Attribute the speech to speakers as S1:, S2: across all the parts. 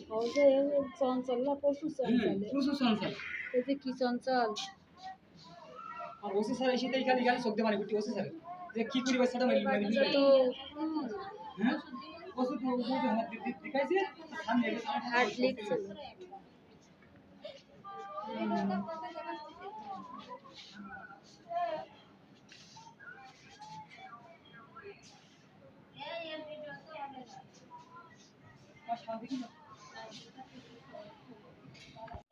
S1: সহজে চঞ্চল না
S2: হুম,
S1: চঞ্চল
S2: প্রচুর চঞ্চল
S1: এই যে কি চঞ্চল
S2: আর ওসি স্যার এসে তাই খালি খালি চোখ দিয়ে মানে গুটি ওসি স্যার যে কি করি বাচ্চাটা মেলি মেলি
S1: তো
S2: হ্যাঁ ওষুধ ওষুধ হাত দিয়ে দেখাইছে সামনে এসে আমার সাথে কি না?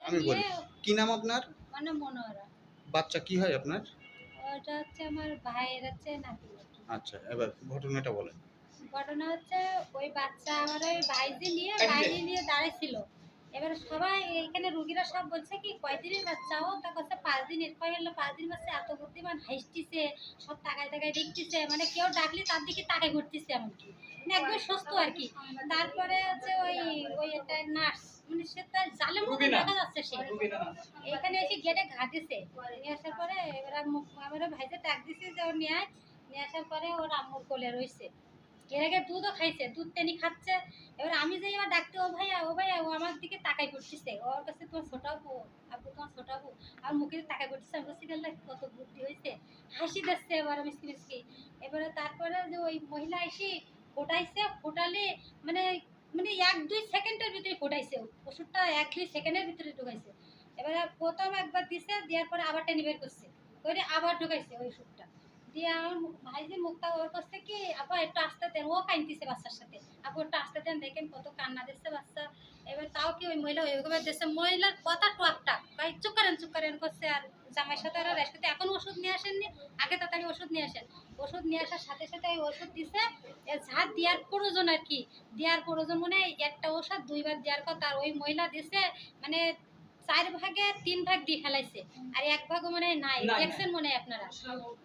S3: আমি বলি কি নাম আপনার?
S4: মানে মনোহরা।
S3: বাচ্চা কি হয় আপনার?
S4: ওটা হচ্ছে আমার ভাইয়ের হচ্ছে নাতি।
S3: আচ্ছা এবার ঘটনাটা বলেন।
S4: ঘটনা হচ্ছে ওই বাচ্চা আমার ওই ভাইজি নিয়ে ভাইজি নিয়ে দাঁড়াইছিল। এবার সবাই এখানে রুগীরা সব বলছে কি কয়দিনের বাচ্চা ও? তা কাছে পাঁচ দিনের। কয় হলো পাঁচ দিন বাচ্চা এত বুদ্ধিমান হাসতিছে সব তাকায় তাকায় দেখতেছে মানে কেউ ডাকলে তার দিকে তাকায় ঘুরতেছে এমনকি। মানে একদম সুস্থ আর কি। তারপরে হচ্ছে ওই ওই একটা নার্স মানে সে তার জালের মতো
S2: রুবিনা।
S4: দেখা যাচ্ছে সে। এখানে এসে গেটে ঘা দিছে। নিয়ে আসার পরে এবার আমার ভাইতে ডাক দিছে যে ও নিয়ে। নিয়ে আসার পরে ওর আম্মুর কোলে রয়েছে এর আগে দুধও খাইছে, দুধ টেনি খাচ্ছে। এবার আমি যাই এবার ডাকতে, ও ভাইয়া ও ভাইয়া, ও আমার দিকে তাকাই করতেছে ওর কাছে তোমার ছোট আপু তোমার ছোট আপু আর মুখে তাকাই করতেছে আমি বলছি গেল কত বুদ্ধি হয়েছে হাসি দিচ্ছে এবার মিষ্টি মিষ্টি এবারে তারপরে যে ওই মহিলা এসে ফোটাইছে, ফোটালে মানে মানে এক, দুই সেকেন্ডের ভিতরে ফোটাইছে। ওষুধটা এক, দুই সেকেন্ডের ভিতরে ঢুকাইছে। এবারে প্রথম একবার দিছে, দেওয়ার পরে আবার টেনে বের করছে। করে আবার ঢুকাইছে ওই ওষুধটা। দিয়ে আমার ভাইজি ওর করছে কি আপা, একটু আসতে দেন, ও কাঁদতেছে বাচ্চার সাথে। আপু, একটু আসতে দেন, দেখেন কত কান্না দিচ্ছে বাচ্চা। এবার তাও কি ওই মহিলা ওইভাবে দিচ্ছে মহিলার কথা টাক ভাই, চুপ করেন, চুপ করছে। আর জামাইয়ের সাথে ওরা রেস্ট এখন ওষুধ নিয়ে আসেননি, আগে তাড়াতাড়ি ওষুধ নিয়ে আসেন। ওষুধ নিয়ে আসার সাথে সাথে ওই ওষুধ দিছে। যা দেওয়ার প্রয়োজন আর কি। দেওয়ার প্রয়োজন মানে একটা ওষুধ দুইবার দেওয়ার কথা, আর ওই মহিলা দিছে মানে চার ভাগে তিন ভাগ দিয়ে ফেলাইছে। আর এক ভাগও মানে নাই। দেখছেন মনে হয় আপনারা?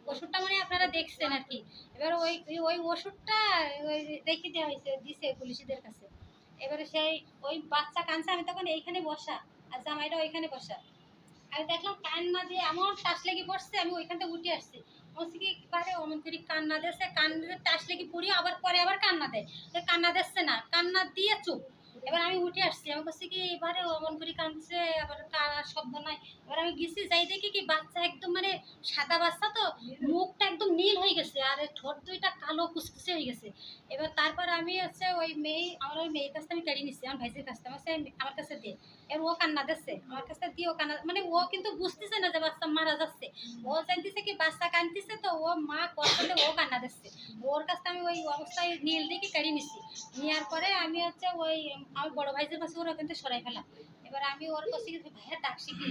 S4: ওষুধটা মানে আপনারা দেখছেন আর কি। এবার ওই ওই- ওষুধটা ওই রেখে দেওয়া হয়েছে দিছে পুলিশদের কাছে। এবারে সেই ওই বাচ্চা কাঁদছে আমি তখন এইখানে বসা আর জামাইটা ওইখানে বসা। আমি দেখলাম কান্না দিয়ে এমন টাস লেগে পড়ছে আমি ওইখান থেকে উঠে আসছি। বলছি কি পারে অমন করে কান্না দিচ্ছে কান্না দিয়ে টাস লেগে পড়ি আবার পরে আবার কান্না দেয়। কান্না দিচ্ছে না কান্না দিয়ে চুপ। এবার আমি উঠে আসছি, আমি বলছি কি, এবারে অমন করে কাঁদছে, আবার কারা শব্দ নাই। এবার আমি গেছি, যাই দেখি কি বাচ্চা একদম মানে সাদা বাচ্চা তো, মুখটা একদম নীল হয়ে গেছে, আর ঠোঁট দুইটা কালো কুচকুচে হয়ে গেছে। এবার তারপর আমি হচ্ছে ওই মেয়ে, আমার ওই মেয়ের কাছ আমি কেড়ে নিচ্ছি আমার ভাইসের কাছ আমার আমার কাছে দিয়ে এবার ও কান্না দিচ্ছে, আমার কাছে দিয়ে ও কান্না মানে ও কিন্তু বুঝতেছে না যে বাচ্চা মারা যাচ্ছে। ও জানতেছে কি বাচ্চা কাঁদতেছে তো, ও মা কথাতে ও কান্না দিচ্ছে। ওর কাছ আমি ওই অবস্থায় নীল দেখে কেড়ে নিচ্ছি নেওয়ার পরে আমি হচ্ছে ওই আমার বড় ভাইদের কাছে ওরা কিন্তু সরাই ফেলাম এবার আমি ওর কাছে ভাইয়া ডাকছি কি?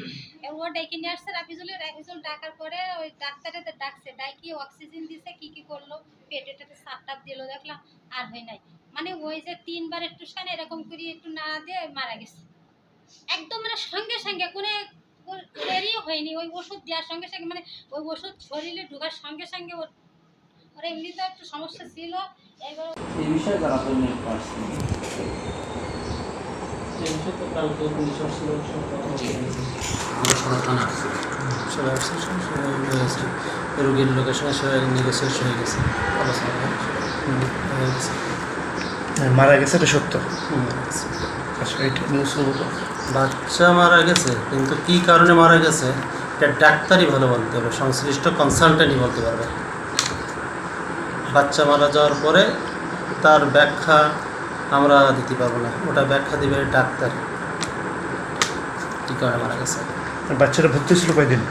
S4: ও ডেকে নিয়ে আসছে রাফিজুলের রাফিজুল ডাকার পরে ওই ডাক্তারে ডাকছে ডাকি অক্সিজেন দিছে, কি কি করল? পেটে টেটে সাপ টাপ দিল, দেখলাম আর হয় নাই। মানে ওই যে তিনবার একটু সানে এরকম করে একটু নাড়া দিয়ে মারা গেছে। একদম মানে সঙ্গে সঙ্গে কোনো দেরিও হয়নি, ওই ওষুধ দেওয়ার সঙ্গে সঙ্গে মানে ওই ওষুধ শরীরে ঢোকার সঙ্গে সঙ্গে ওর ওর এমনিতে একটু সমস্যা ছিল। এবার
S5: এই বিষয়ে তারা রোগীর লোকেশনে সবাই হয়ে গেছে
S6: মারা গেছে, এটা সত্য।
S5: বাচ্চা মারা গেছে, কিন্তু কি কারণে মারা গেছে, এটা ডাক্তারই ভালো বলতে হবে, সংশ্লিষ্ট কনসালটেন্টই বলতে পারবে। বাচ্চা মারা যাওয়ার পরে তার ব্যাখ্যা আমরা দিতে পারব না। ওটা ব্যাখ্যা দিবে ডাক্তার। কী কারণে মারা গেছে।
S6: বাচ্চারা ভর্তি ছিল কয়দিন?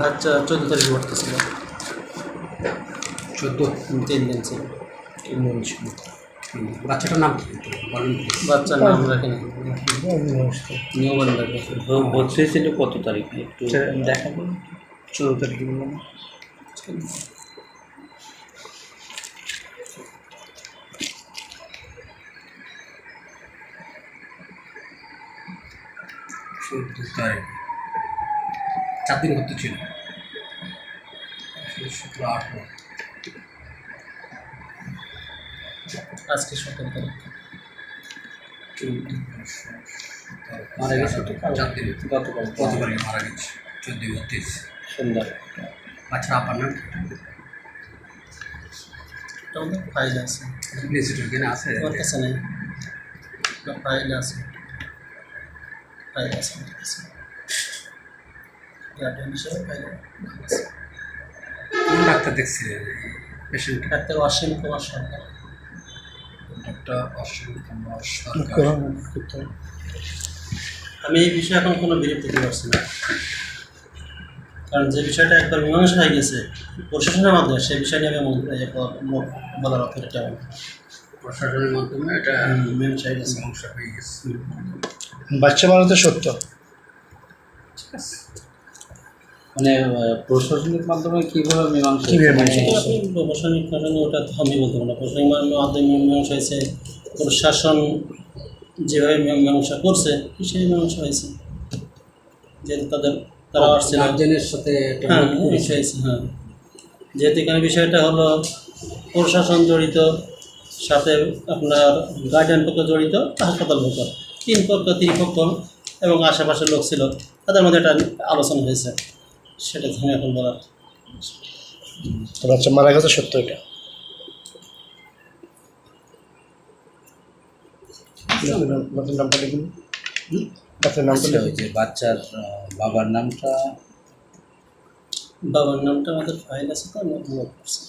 S5: বাচ্চা চোদ্দ তারিখে ভর্তি ছিল।
S7: চোদ্দ?
S5: তিন দিন ছিল।
S6: তিন দিন ছিল।
S7: বাচ্চাটার নাম কি?
S5: বাচ্চার নাম রাখে
S8: ভর্তি ছিল কত তারিখে? একটু
S6: দেখাবো চোদ্দ তারিখে। বললাম
S7: চার দিন ভর্তি ছিল শুক্র আট
S5: আজকে সতেরো তারিখ।
S8: মারা গেছে। গতকাল।
S7: মারা গেছে। চোদ্দ বত্রিশ।
S8: সুন্দর
S7: নাম?
S5: আমাদের ফাইল আছে। কাছে নেই। ফাইল আছে। ফাইল আছে আমার কাছে গার্ডিয়ান হিসেবে ফাইল আছে
S7: কোন ডাক্তার দেখছিলেন patient
S5: doctor Asim Kumar Sarkar.
S7: Doctor Ashwin Kumar Sarkar.
S5: আমি এই বিষয়ে এখন কোনো বিরক্তি দিতে পারছি না। কারণ যে বিষয়টা একবার মীমাংসা হয়ে গেছে প্রশাসনের মাধ্যমে সেই বিষয় নিয়ে আমি মন- বলার অথরিটি আমার।
S7: প্রশাসনের মাধ্যমে এটা
S5: মীমাংসা
S7: সমস্যা হয়ে গেছে।
S6: বাচ্চা মারা তো সত্য।
S8: মানে প্রশাসনিক মাধ্যমে কীভাবে মীমাংসা
S5: প্রশাসনিক কারণে ওটা তো আমি বলতে পারব প্রশাসনিক মাধ্যমে মীমাংসা হয়েছে? প্রশাসন যেভাবে মীমাংসা করছে সেই মীমাংসা হয়েছে? যেহেতু তাদের তারা
S8: গার্জেনের সাথে
S5: হ্যাঁ হ্যাঁ। যেহেতু এখানে বিষয়টা হলো প্রশাসন জড়িত সাথে আপনার গার্ডিয়ান পক্ষ জড়িত হাসপাতাল পক্ষ। তিন পক্ষ তিন পক্ষ এবং আশেপাশের লোক ছিল তাদের মধ্যে একটা আলোচনা হয়েছে। সেটা আমি এখন বলার।
S6: তো বাচ্চা মারা গেছে সত্য এটা? বাচ্চার নামটা লিখুন। বাচ্চার নামটা
S8: আহ, বাবার নামটা?
S5: বাবার নামটা আমাদের ফাইল আছে তো আমি করছি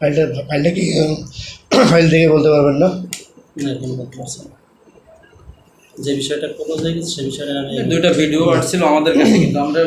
S6: ফাইলটা ফাইলটা কি ফাইল থেকে বলতে পারবেন
S5: না? যে বিষয়টা প্রপোজ হয়ে গেছে সে বিষয়টা আমি
S8: দুইটা ভিডিও আসছিল আমাদের কাছে কিন্তু আমরা